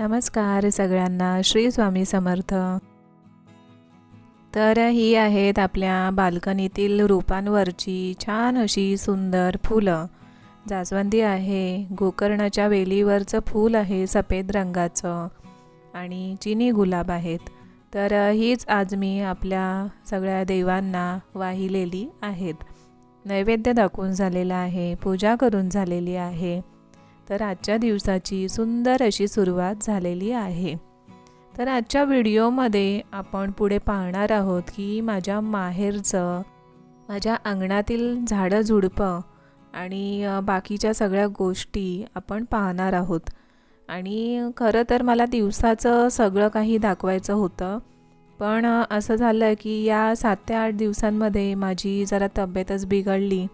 नमस्कार सगळ्यांना श्री स्वामी समर्थ. तर ही आहेत आपल्या बाल्कनीतील रोपांवरची छान अशी सुंदर फुलं. जास्वंदी आहे गोकर्णाच्या वेलीवरचं फूल आहे सफेद रंगाचं आणि चिनी गुलाब आहेत. तर हीच आज मी आपल्या सगळ्या देवांना वाहिलेली आहेत. नैवेद्य दाखवून झालेलं आहे पूजा करून झालेली आहे. तर आजच्या दिवसाची सुंदर अशी सुरुवात झालेली आहे. तर आजच्या व्हिडिओमध्ये आपण पुढे पाहणार आहोत की माझ्या माहेरचं माझ्या अंगणातील झाडं झुडपं आणि बाकीच्या सगळ्या गोष्टी आपण पाहणार आहोत. आणि खरं तर मला दिवसाचं सगळं काही दाखवायचं होतं पण असं झालं की या सात ते आठ दिवसांमध्ये माझी जरा तब्येतच बिघडली.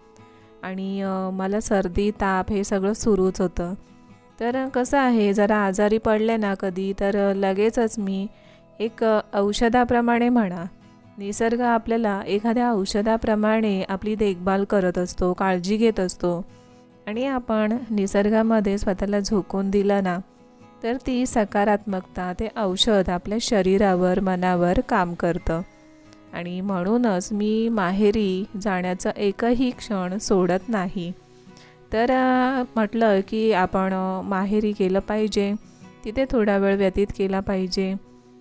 आणि मला सर्दी ताप हे सगळं सुरूच होतं. तर कसं आहे जरा आजारी पडले ना कधी तर लगेचच मी एक औषधाप्रमाणे म्हणा निसर्ग आपल्याला एखाद्या औषधाप्रमाणे आपली देखभाल करत असतो काळजी घेत असतो. आणि आपण निसर्गामध्ये स्वतःला झोकून दिलं ना तर ती सकारात्मकता ते औषध आपल्या शरीरावर मनावर काम करतं. आणि म्हणूनच मी माहेरी जाण्याचा एकही क्षण सोडत नाही. तर म्हटलं की आपण माहेरी गेलं पाहिजे तिथे थोडा वेळ व्यतीत केला पाहिजे.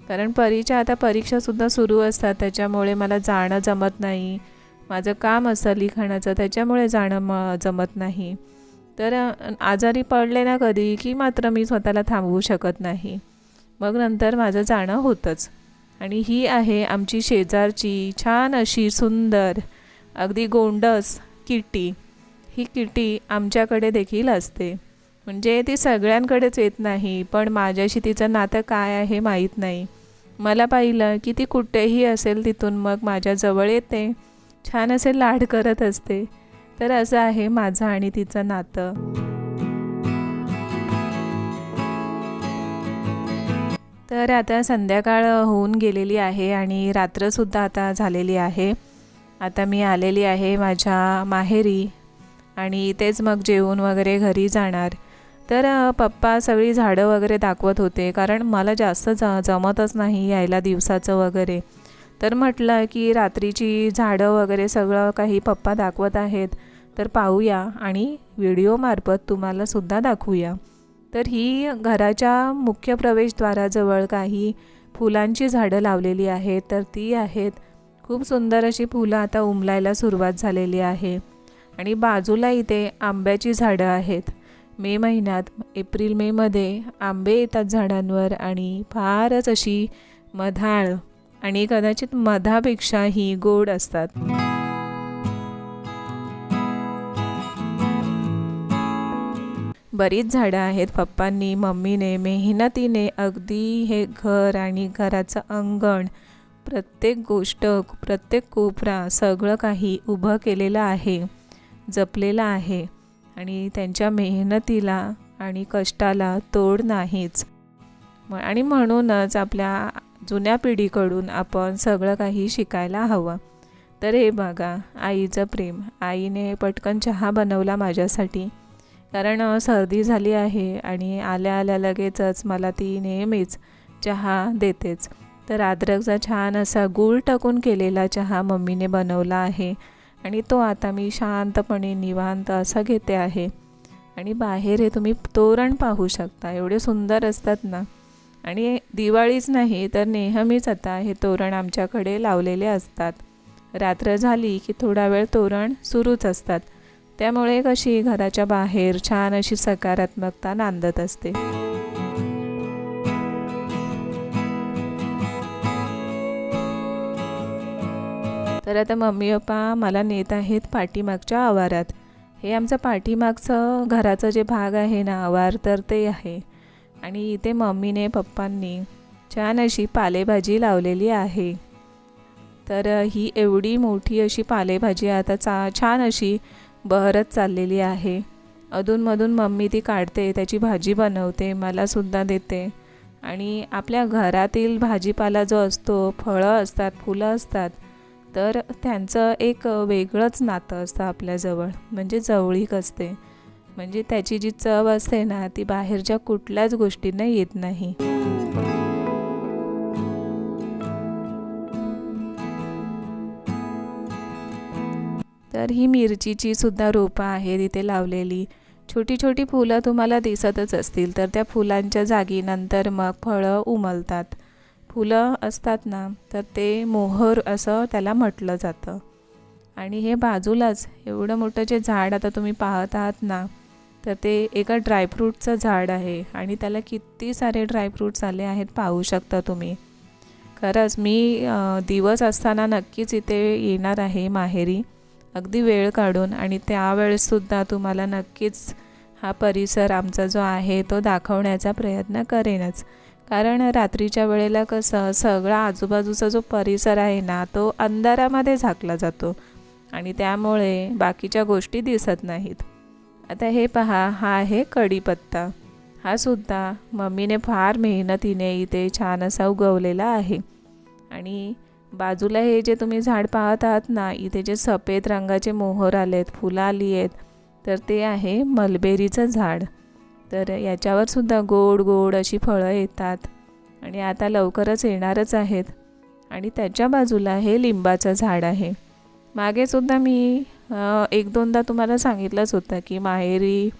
कारण परीच्या आता परीक्षासुद्धा सुरू असतात त्याच्यामुळे मला जाणं जमत नाही. माझं काम असतं लिखाणाचं त्याच्यामुळे जाणं म जमत नाही. तर आजारी पडले ना कधी की मात्र मी स्वतःला थांबवू शकत नाही. मग नंतर माझं जाणं होतंच. आणि ही आहे आमची शेजारची छान अशी सुंदर अगदी गोंडस किटी ही किटी आमच्याकडे देखील असते. म्हणजे ती सगळ्यांकडेच येत नाही पण माझ्याशी तिचं नातं काय आहे माहीत नाही. मला पाहिलं की ती कुठेही असेल तिथून मग माझ्याजवळ येते. छान असे लाड करत असते. तर असं आहे माझं आणि तिचं नातं. तर आता संध्याकाळ होऊन गेलेली आहे आणि रात्रसुद्धा आता झालेली आहे. आता मी आलेली आहे माझ्या माहेरी आणि तेच मग जेवून वगैरे घरी जाणार. तर पप्पा सगळी झाडं वगैरे दाखवत होते कारण मला जास्त ज जमतच नाही यायला दिवसाचं वगैरे. तर म्हटलं की रात्रीची झाडं वगैरे सगळं काही पप्पा दाखवत आहेत तर पाहूया आणि व्हिडिओमार्फत तुम्हालासुद्धा दाखवूया. तर ही घराच्या मुख्य प्रवेशद्वाराजवळ काही फुलांची झाडं लावलेली आहेत. तर ती आहेत. खूप सुंदर अशी फुलं आता उमलायला सुरुवात झालेली आहे. आणि बाजूला इथे आंब्याची झाडं आहेत. मे महिन्यात एप्रिल मेमध्ये आंबे येतात झाडांवर आणि फारच अशी मधाळ आणि कदाचित मधापेक्षाही गोड असतात. बरीच झाडं आहेत. पप्पांनी मम्मीने मेहनतीने अगदी हे घर आणि घराचं अंगण प्रत्येक गोष्ट प्रत्येक कोपरा सगळं काही उभं केलेलं आहे जपलेलं आहे. आणि त्यांच्या मेहनतीला आणि कष्टाला तोड नाहीच. म आणि म्हणूनच आपल्या जुन्या पिढीकडून आपण सगळं काही शिकायला हवं. तर हे बघा आईचं प्रेम. आईने पटकन चहा बनवला माझ्यासाठी. कारण सर्दी झाली आहे आणि आल्या आल्या लगेचच मला ती नेहमीच चहा देतेच. तर अद्रकचा छान असा गूळ टाकून केलेला चहा मम्मीने बनवला आहे आणि तो आता मी शांतपणे निवांत असा घेते आहे. आणि बाहेर हे तुम्ही तोरण पाहू शकता एवढे सुंदर असतात ना. आणि दिवाळीच नाही तर नेहमीच आता हे तोरण आमच्याकडे लावलेले असतात. रात्र झाली की थोडा वेळ तोरण सुरूच असतात. त्यामुळे कशी घराच्या बाहेर छान अशी सकारात्मकता नांदत असते. तर आता मम्मी पप्पा मला नेत आहेत पाठीमागच्या आवारात. हे आमचं पाठीमागचं घराचं जे भाग आहे ना आवार तर ते आहे. आणि इथे मम्मीने पप्पांनी छान अशी पालेभाजी लावलेली आहे. तर ही एवढी मोठी अशी पालेभाजी आता चा छान अशी बहरत चाललेली आहे. अधूनमधून मम्मी ती काढते त्याची भाजी बनवते मलासुद्धा देते. आणि आपल्या घरातील भाजीपाला जो असतो फळं असतात फुलं असतात तर त्यांचं एक वेगळंच नातं असतं आपल्याजवळ. म्हणजे जवळीक असते. म्हणजे त्याची जी चव असते ना ती बाहेरच्या कुठल्याच गोष्टींना येत नाही. तर ही मिरचीची सुद्धा रोपं आहेत इथे लावलेली. छोटी छोटी फुलं तुम्हाला दिसतच असतील तर त्या फुलांच्या जागी नंतर मग फळं उमलतात. फुलं असतात ना तर ते मोहर असं त्याला म्हटलं जातं. आणि हे बाजूलाच एवढं मोठं जे झाड आता तुम्ही पाहत आहात ना तर ते एका ड्रायफ्रूटचं झाड आहे आणि त्याला किती सारे ड्रायफ्रूट्स आले आहेत पाहू शकता तुम्ही. खरंच मी दिवस असताना नक्कीच इथे येणार आहे माहेरी. अगदी वेळ काढून आणि त्यावेळेससुद्धा तुम्हाला नक्कीच हा परिसर आमचा जो आहे तो दाखवण्याचा प्रयत्न करेनच. कारण रात्रीच्या वेळेला कसं सगळा आजूबाजूचा जो परिसर आहे ना तो अंधारामध्ये झाकला जातो आणि त्यामुळे बाकीच्या गोष्टी दिसत नाहीत. आता हे पहा हा आहे कढीपत्ता. हा सुद्धा मम्मीने फार मेहनतीने इथे छान असा उगवलेला आहे. आणि बाजूला हे जे तुम्ही झाड पाहत आहात ना इथे जे सफेद रंगाचे मोहर आले आहेत फुलं आली आहेत तर ते आहे मलबेरीचं झाड. तर याच्यावर सुद्धा गोड गोड अशी फळं येतात. आणि आता लवकरच येणारच आहेत. आणि त्याच्या बाजूला हे लिंबाचं झाड आहे. मागे सुद्धा मी एक दोनदा तुम्हाला सांगितलंच होतं की माहेरी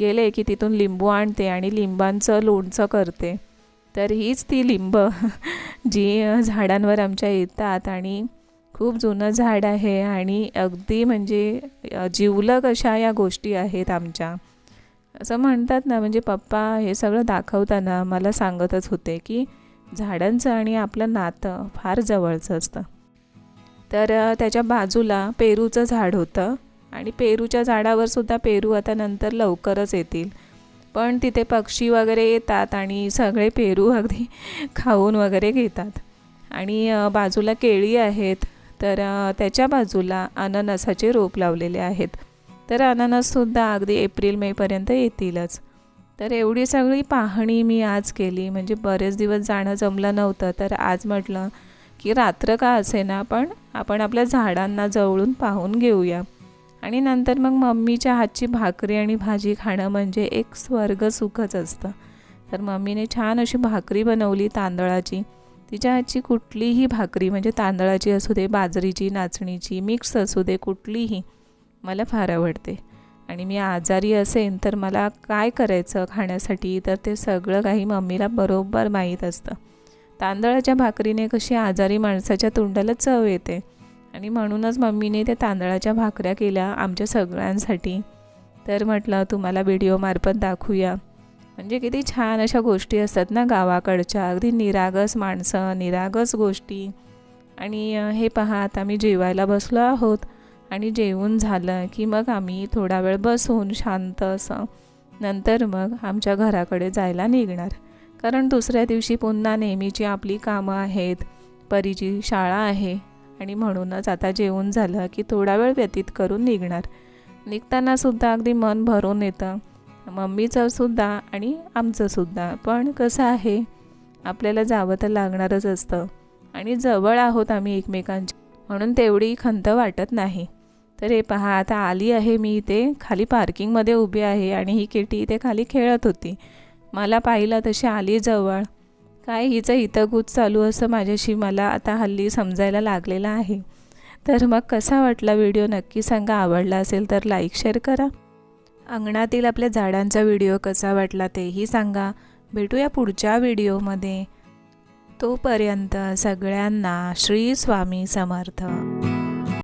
गेले की तिथून लिंबू आणते आणि लिंबांचं लोणचं करते. तर हीच ती लिंब. जी झाडांवर आमच्या येतात आणि खूप जुनं झाड आहे आणि अगदी म्हणजे अ, जिवलग अशा या गोष्टी आहेत आमच्या. असं म्हणतात ना म्हणजे पप्पा हे सगळं दाखवताना मला सांगतच होते की झाडांचं आणि आपलं नातं फार जवळचं असतं. तर त्याच्या बाजूला पेरूचं झाड होतं आणि पेरूच्या झाडावर सुद्धा पेरू आता नंतर लवकरच येतील. पण तिथे पक्षी वगैरे येतात आणि सगळे पेरू अगदी खाऊन वगैरे घेतात. आणि बाजूला केळी आहेत तर त्याच्या बाजूला अननसाचे रोप लावलेले आहेत. तर अननससुद्धा अगदी एप्रिल मेपर्यंत येतीलच. तर एवढी सगळी पाहणी मी आज केली. म्हणजे बरेच दिवस जाणं जमलं नव्हतं. तर आज म्हटलं की रात्र का असे ना पण आपण आपल्या झाडांना जवळून पाहून घेऊया. आणि नंतर मग मम्मीच्या हातची भाकरी आणि भाजी खाणं म्हणजे एक स्वर्ग सुखच असतं. तर मम्मीने छान अशी भाकरी बनवली तांदळाची. तिच्या हातची कुठलीही भाकरी म्हणजे तांदळाची असू दे बाजरीची नाचणीची मिक्स असू दे कुठलीही मला फार आवडते. आणि मी आजारी असेन तर मला काय करायचं खाण्यासाठी तर ते सगळं काही मम्मीला बरोबर माहीत असतं. तांदळाच्या भाकरीने कशी आजारी माणसाच्या तोंडाला चव येते. आणि म्हणूनच मम्मीने त्या तांदळाच्या भाकऱ्या केल्या आमच्या सगळ्यांसाठी. तर म्हटलं तुम्हाला व्हिडिओमार्फत दाखवूया. म्हणजे किती छान अशा गोष्टी असतात ना गावाकडच्या. अगदी निरागस माणसं निरागस गोष्टी. आणि हे पहा आता आम्ही जेवायला बसलो आहोत आणि जेवून झालं की मग आम्ही थोडा वेळ बसून शांत असं. नंतर मग आमच्या घराकडे जायला निघणार. कारण दुसऱ्या दिवशी पुन्हा नेहमीची आपली कामं आहेत. परीची शाळा आहे. आणि म्हणूनच आता जेवून झालं की थोडा वेळ व्यतीत करून निघणार. निघताना सुद्धा अगदी मन भरून येतं. मम्मीचं सुद्धा आणि आमचं सुद्धा. पण कसं आहे आपल्याला जावं तर लागणारच असतं. आणि जवळ आहोत आम्ही एकमेकांच्या. म्हणून तेवढी खंत वाटत नाही. तर हे पहा आता आली आहे मी इथे. खाली पार्किंगमध्ये उभी आहे आणि ही केटी इथे खाली खेळत होती. मला पाहिलं तशी आली जवळ. काय हिचं हितगुज चालू असं माझ्याशी मला आता हल्ली समजायला लागलेलं आहे. तर मग कसा वाटला व्हिडिओ? नक्की सांगा. आवडला असेल तर लाईक शेअर करा. अंगणातील आपल्या झाडांचा व्हिडिओ कसा वाटला तेही सांगा. भेटूया पुढच्या व्हिडिओमध्ये. तोपर्यंत सगळ्यांना श्री स्वामी समर्थ.